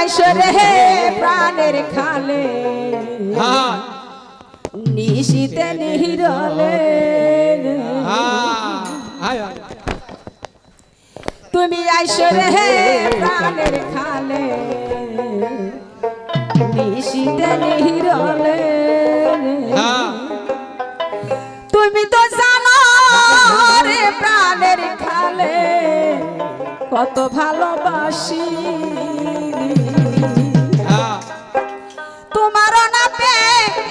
আসরে প্রাণের খালে। হ্যাঁ। নিশিতে নিহিরলে হ্যাঁ। তুমি আসরে প্রাণের খালে। নিশিতে নিহিরলে হ্যাঁ। তুমি তো জানো রে প্রাণের খালে। কত ভালোবাসি।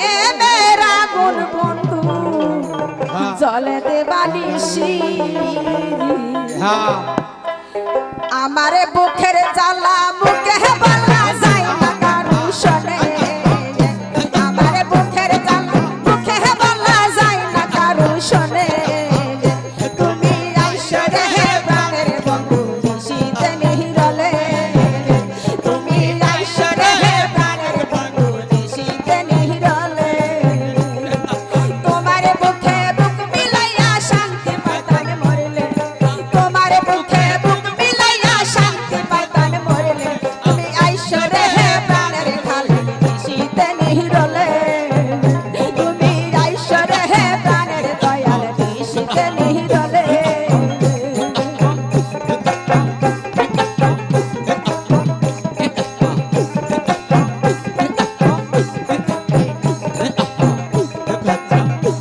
এ মেরা হ্যাঁ। হ্যাঁ। আমারে বুকের জ্বালা মুখে বালা Bye.